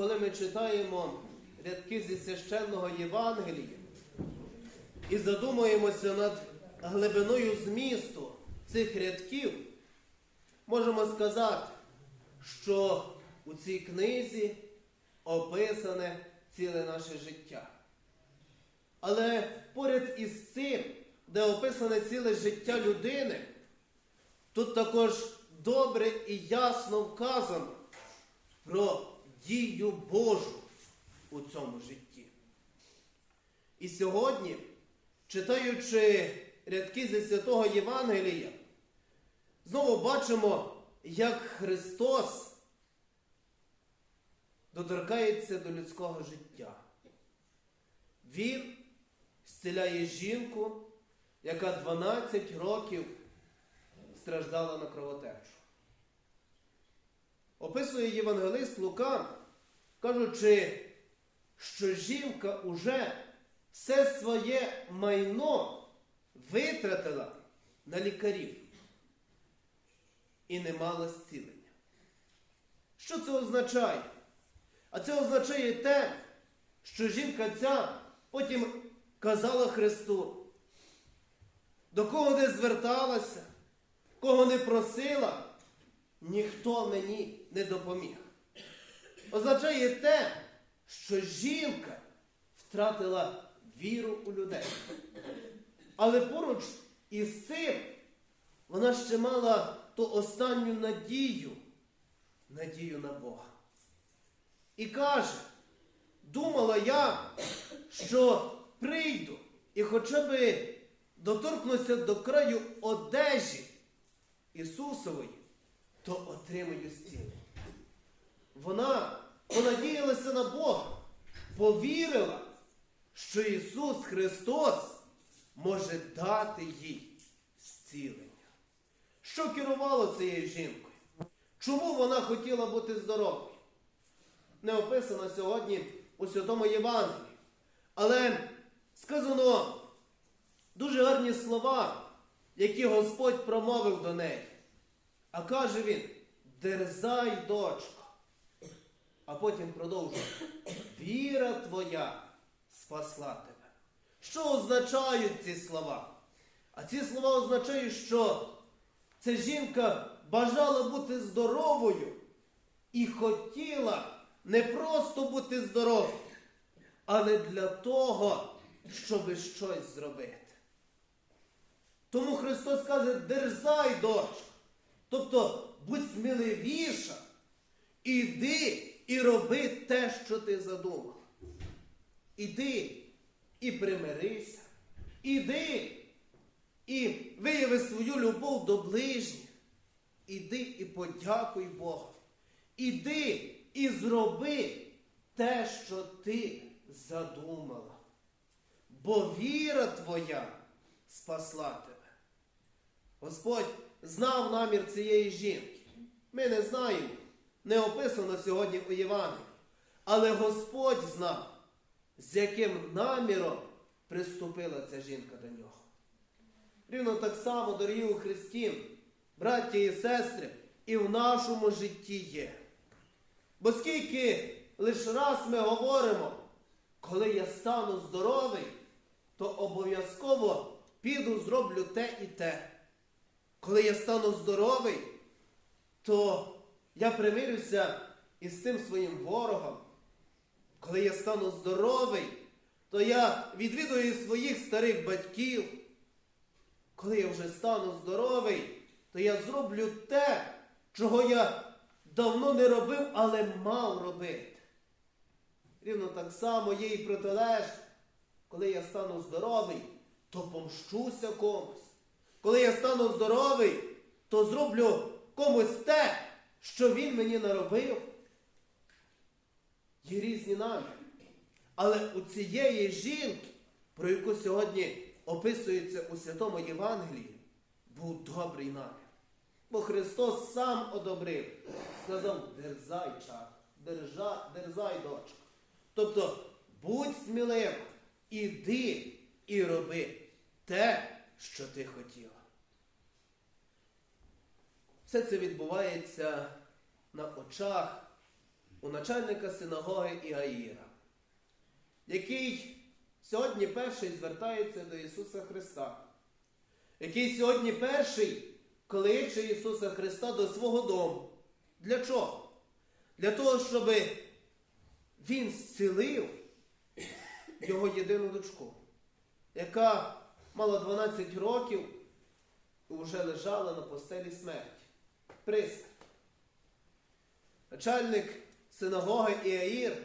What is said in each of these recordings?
коли ми читаємо рядки зі священного Євангелія і задумуємося над глибиною змісту цих рядків, можемо сказати, що у цій книзі описане ціле наше життя. Але поряд із цим, де описане ціле життя людини, тут також добре і ясно вказано про дію Божу у цьому житті. І сьогодні, читаючи рядки зі святого Євангелія, знову бачимо, як Христос доторкається до людського життя. Він зціляє жінку, яка 12 років страждала на кровотечу. Описує євангелист Лука, кажучи, що жінка уже все своє майно витратила на лікарів і не мала зцілення. Що це означає? А це означає те, що жінка ця потім казала Христу, до кого не зверталася, кого не просила, ніхто мені не допоміг. Означає те, що жінка втратила віру у людей. Але поруч із цим вона ще мала ту останню надію, надію на Бога. І каже, думала я, що прийду і хоча б доторкнуся до краю одежі Ісусової, то отримаю зцілення. Вона понадіялася на Бога, повірила, що Ісус Христос може дати їй зцілення. Що керувало цією жінкою? Чому вона хотіла бути здоровою? Не описано сьогодні у Святому Євангелії. Але сказано дуже гарні слова, які Господь промовив до неї. А каже він: дерзай, дочко. А потім продовжує: віра твоя спасла тебе. Що означають ці слова? А ці слова означають, що ця жінка бажала бути здоровою і хотіла не просто бути здоровою, але для того, щоб щось зробити. Тому Христос каже, дерзай, дочка. Тобто будь сміливіша, іди і роби те, що ти задумав. Іди і примирися, іди і вияви свою любов до ближніх. Іди і подякуй Богу. Іди і зроби те, що ти задумала. Бо віра твоя спасла тебе. Господь знав намір цієї жінки. Ми не знаємо, не описано сьогодні у Євангелії. Але Господь знав, з яким наміром приступила ця жінка до нього. Рівно так само, дорогі у Христі, браття і сестри, і в нашому житті є. Бо скільки лише раз ми говоримо, коли я стану здоровий, то обов'язково піду зроблю те і те. Коли я стану здоровий, то я примирюся із тим своїм ворогом. Коли я стану здоровий, то я відвідую своїх старих батьків. Коли я вже стану здоровий, то я зроблю те, чого я давно не робив, але мав робити. Рівно так само є і протилежне. Коли я стану здоровий, то помщуся комусь. Коли я стану здоровий, то зроблю комусь те, що він мені наробив. Є різні наміри. Але у цієї жінки, про яку сьогодні описується у Святому Євангелії, був добрий намір. Бо Христос сам одобрив, сказав, дерзай, чар, держа, дерзай, дочка. Тобто, будь сміливим, іди і роби те, що ти хотіла. Все це відбувається на очах у начальника синагоги Іаїра, який сьогодні перший звертається до Ісуса Христа, який сьогодні перший кличе Ісуса Христа до свого дому. Для чого? Для того, щоб Він зцілив його єдину дочку, яка мала 12 років і вже лежала на постелі смерті. Присмерть. Начальник синагоги Іаїр,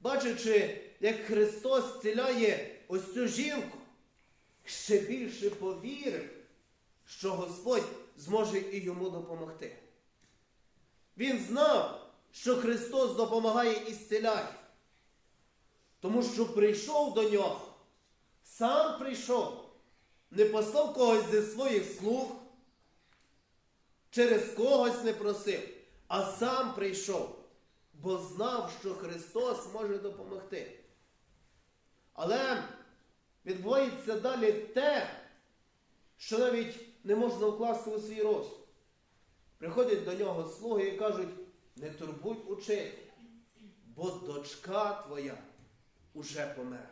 бачачи, як Христос зціляє ось цю жінку, ще більше повірив, що Господь зможе і йому допомогти. Він знав, що Христос допомагає і зціляє, тому що прийшов до нього, сам прийшов, не послав когось зі своїх слуг, через когось не просив, а сам прийшов, бо знав, що Христос може допомогти. Але відбувається далі те, що навіть не можна вкласти у свій розум. Приходять до нього слуги і кажуть, не турбуй учителя, бо дочка твоя уже померла.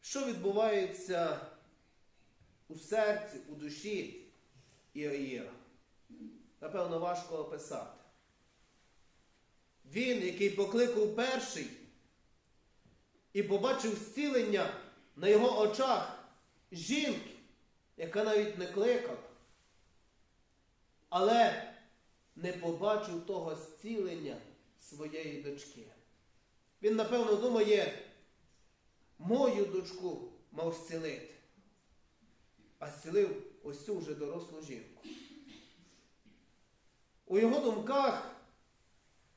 Що відбувається у серці, у душі Іаїра? Напевно, важко описати. Він, який покликав перший і побачив зцілення на його очах жінки, яка навіть не кликала, але не побачив того зцілення своєї дочки. Він, напевно, думає, мою дочку мав зцілити, а зцілив ось цю вже дорослу жінку. У його думках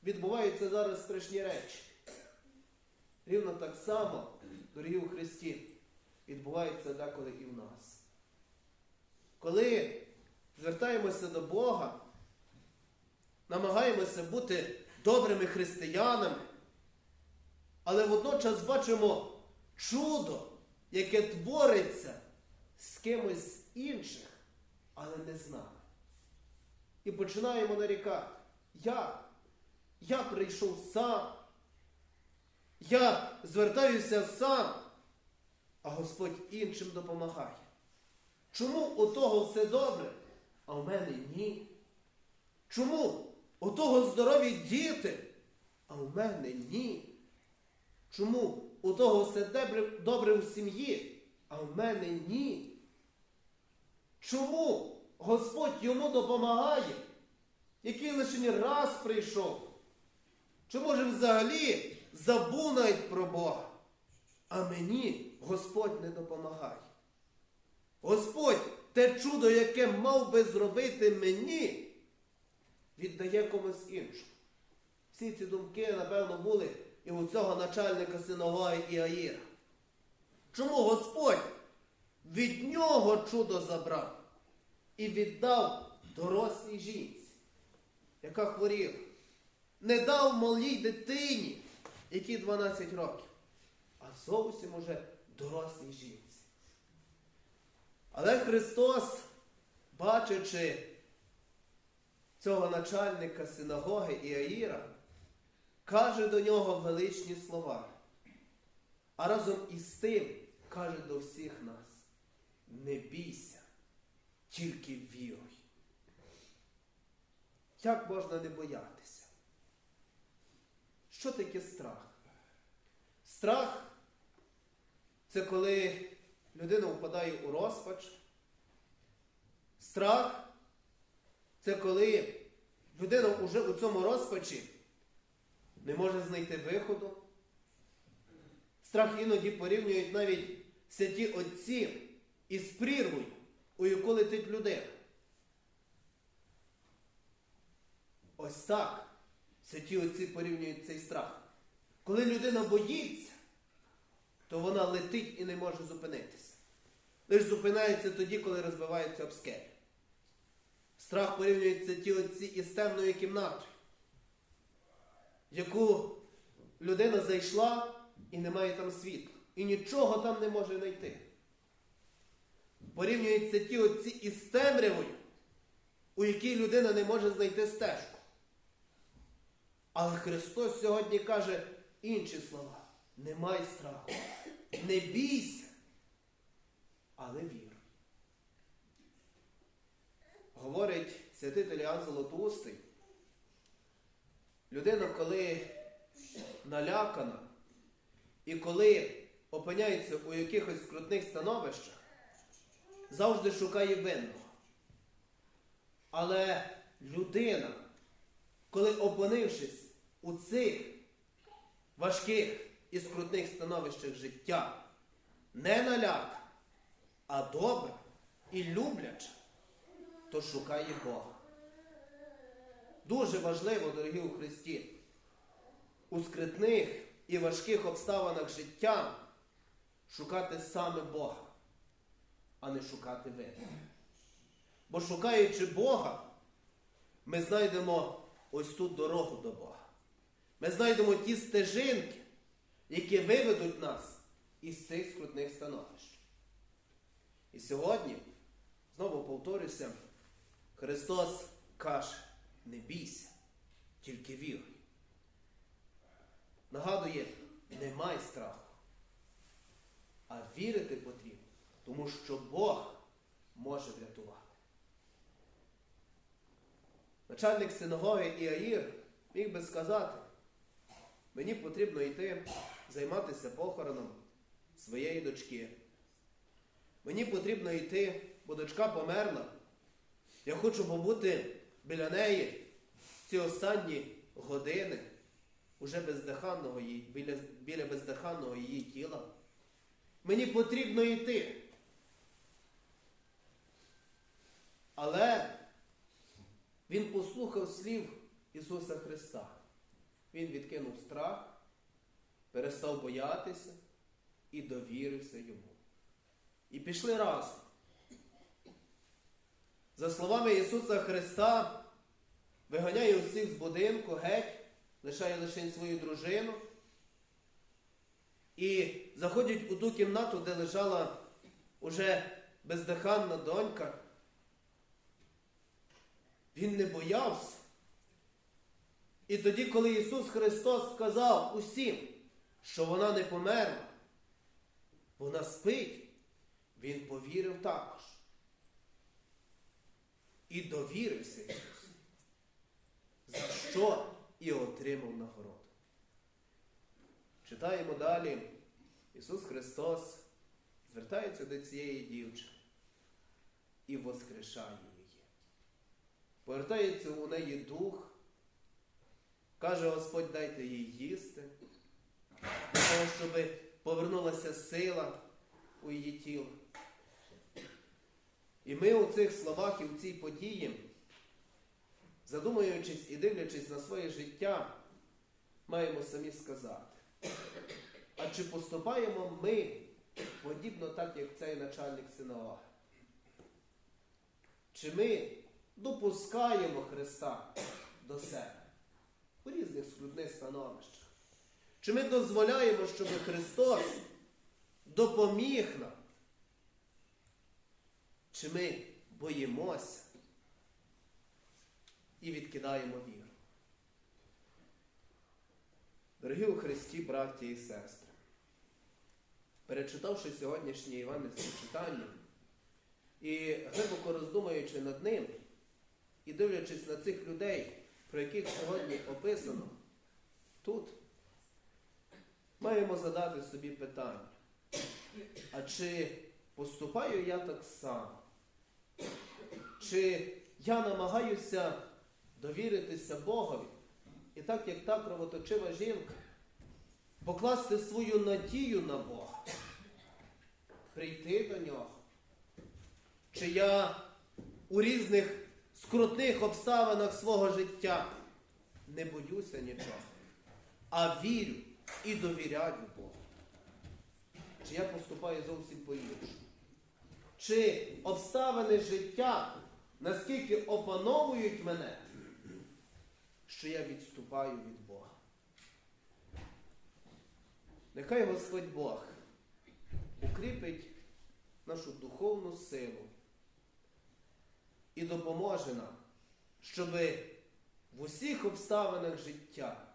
відбуваються зараз страшні речі. Рівно так само, дорогі у Христі, відбувається деколи і в нас. Коли звертаємося до Бога, намагаємося бути добрими християнами, але водночас бачимо чудо, яке твориться з кимось з інших, але не з нами. І починаємо нарікати. Я, я прийшов сам. Я звертаюся сам, а Господь іншим допомагає. Чому у того все добре, а у мене ні? Чому у того здорові діти, а у мене ні? Чому у того все добре, добре в сім'ї, а в мене ні? Чому Господь йому допомагає, який лише раз прийшов? Чи може взагалі забув навіть про Бога? А мені Господь не допомагає. Господь те чудо, яке мав би зробити мені, віддає комусь іншому. Всі ці думки, напевно, були і у цього начальника синагоги Іаїра. Чому Господь від нього чудо забрав і віддав дорослій жінці, яка хворіла? Не дав малій дитині, якій 12 років, а зовсім уже дорослій жінці. Але Христос, бачачи цього начальника синагоги Іаїра, каже до нього величні слова. А разом із тим каже до всіх нас: не бійся, тільки віруй. Як можна не боятися? Що таке страх? Страх це коли людина впадає у розпач. Страх це коли людина вже у цьому розпачі не може знайти виходу. Страх іноді порівнюють навіть святі отці із прірвою, у яку летить людина. Ось так святі отці порівнюють цей страх. Коли людина боїться, то вона летить і не може зупинитися. Лише зупинається тоді, коли розбивається об скелі. Страх порівнюється ті отці із темною кімнатою, яку людина зайшла і немає там світла. І нічого там не може знайти. Порівнюються ті отці із темрявою, у якій людина не може знайти стежку. Але Христос сьогодні каже інші слова. Не май страху, не бійся, але вір. Говорить святитель Іоанн Золотоустий, людина, коли налякана і коли опиняється у якихось скрутних становищах, завжди шукає винного. Але людина, коли опинившись у цих важких і скрутних становищах життя, не наляка, а добра і любляча, то шукає Бога. Дуже важливо, дорогі у Христі, у скритних і важких обставинах життя шукати саме Бога, а не шукати вини. Бо шукаючи Бога, ми знайдемо ось ту дорогу до Бога. Ми знайдемо ті стежинки, які виведуть нас із цих скрутних становищ. І сьогодні, знову повторюся, Христос каже, не бійся, тільки віруй. Нагадує, не май страху, а вірити потрібно, тому що Бог може врятувати. Начальник синагоги Іаїр міг би сказати, мені потрібно йти займатися похороном своєї дочки. Мені потрібно йти, бо дочка померла. Я хочу побути біля неї ці останні години, уже бездиханного біля, біля бездиханного її тіла. Мені потрібно йти. Але він послухав слів Ісуса Христа. Він відкинув страх, перестав боятися і довірився йому. І пішли разом. За словами Ісуса Христа, виганяє усіх з будинку геть, лишає лише свою дружину. І заходять у ту кімнату, де лежала уже бездиханна донька. Він не боявся. І тоді, коли Ісус Христос сказав усім, що вона не померла, вона спить, Він повірив також. І довірився Ісусу, за що і отримав нагороду. Читаємо далі. Ісус Христос звертається до цієї дівчини і воскрешає. Повертається у неї дух, каже Господь, дайте їй їсти, для того, щоб повернулася сила у її тіло. І ми у цих словах і в цій події, задумуючись і дивлячись на своє життя, маємо самі сказати. А чи поступаємо ми подібно так, як цей начальник синагоги? Чи ми допускаємо Христа до себе у різних скрутних становищах? Чи ми дозволяємо, щоб Христос допоміг нам? Чи ми боїмося і відкидаємо віру? Дорогі у Христі, браті і сестри, перечитавши сьогоднішнє Іванівське читання і глибоко роздумуючи над ним, і дивлячись на цих людей, про яких сьогодні описано тут, маємо задати собі питання, а чи поступаю я так само? Чи я намагаюся довіритися Богові? І так, як та кровоточива жінка, покласти свою надію на Бога, прийти до нього. Чи я у різних скрутних обставинах свого життя не боюся нічого, а вірю і довіряю Богу. Чи я поступаю зовсім по-іншому? Чи обставини життя наскільки опановують мене, що я відступаю від Бога? Нехай Господь Бог укріпить нашу духовну силу і допоможе нам щоб в усіх обставинах життя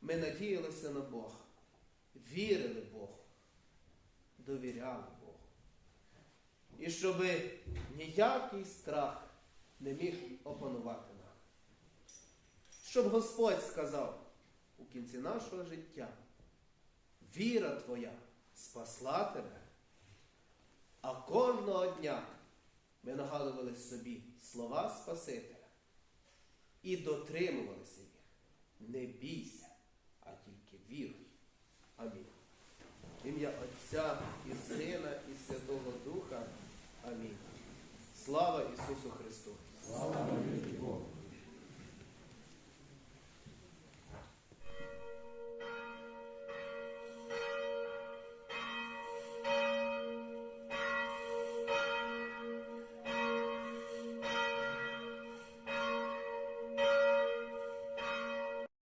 ми надіялися на Бога, вірили Богу, довіряли Богу. І щоб ніякий страх не міг опанувати нам. Щоб Господь сказав у кінці нашого життя, віра твоя спасла тебе, а кожного дня ми нагадували собі слова Спасителя і дотримувалися їх. Не бійся, а тільки віруй. Амінь. Ім'я Отця і Сина, і Святого Духа. Амінь. Слава Ісусу Христу! Слава.